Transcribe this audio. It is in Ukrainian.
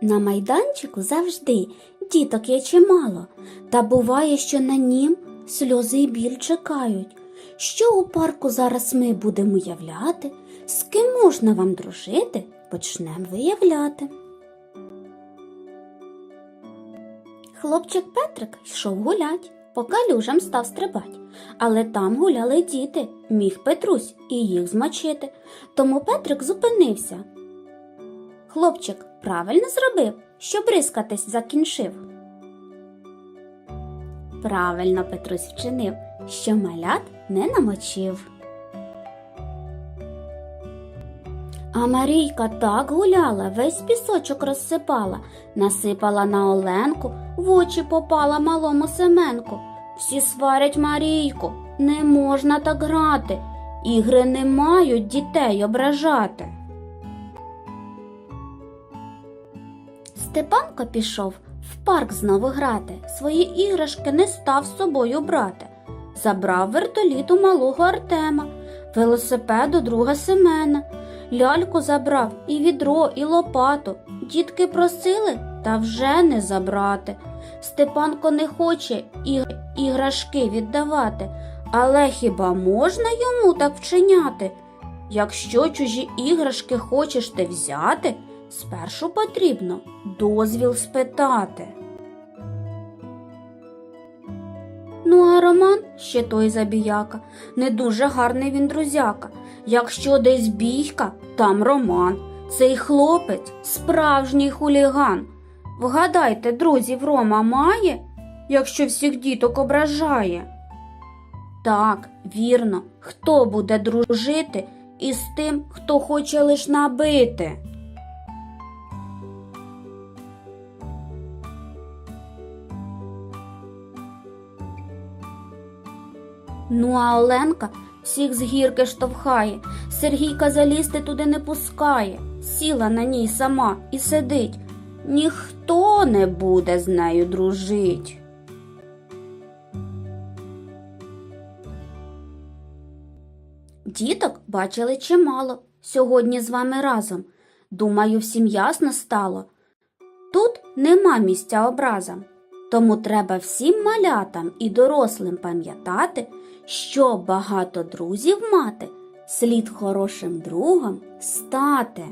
На майданчику завжди діток є чимало, та буває, що на нім сльози і біль чекають. Що у парку зараз ми будемо являти, з ким можна вам дружити, почнемо виявляти. Хлопчик Петрик йшов гулять, по калюжам став стрибать, але там гуляли діти, міг Петрусь і їх змочити. Тому Петрик зупинився. Хлопчик правильно зробив, що бризкатись закінчив. Правильно Петрусь вчинив, що малят не намочив. А Марійка так гуляла, весь пісочок розсипала, насипала на Оленку, в очі попала малому Семенку. Всі сварять Марійку, не можна так грати, ігри не мають дітей ображати. Степанко пішов в парк знову грати, свої іграшки не став з собою брати. Забрав вертоліт у малого Артема, велосипед у друга Семена, ляльку забрав і відро, і лопату. Дітки просили, та вже не забрати. Степанко не хоче іг- іграшки віддавати, але хіба можна йому так вчиняти? Якщо чужі іграшки хочеш ти взяти, спершу потрібно дозвіл спитати. Ну, а Роман ще той забіяка, не дуже гарний він друзяка. Якщо десь бійка, там Роман. Цей хлопець справжній хуліган. Вгадайте, друзів Рома має, якщо всіх діток ображає. Так, вірно, хто буде дружити із тим, хто хоче лиш набити. Ну, а Оленка всіх з гірки штовхає, Сергійка залізти туди не пускає, сіла на ній сама і сидить. Ніхто не буде з нею дружить. Діток бачили чимало сьогодні з вами разом. Думаю, всім ясно стало. Тут нема місця образам. Тому треба всім малятам і дорослим пам'ятати, що багато друзів мати, слід хорошим другом стати.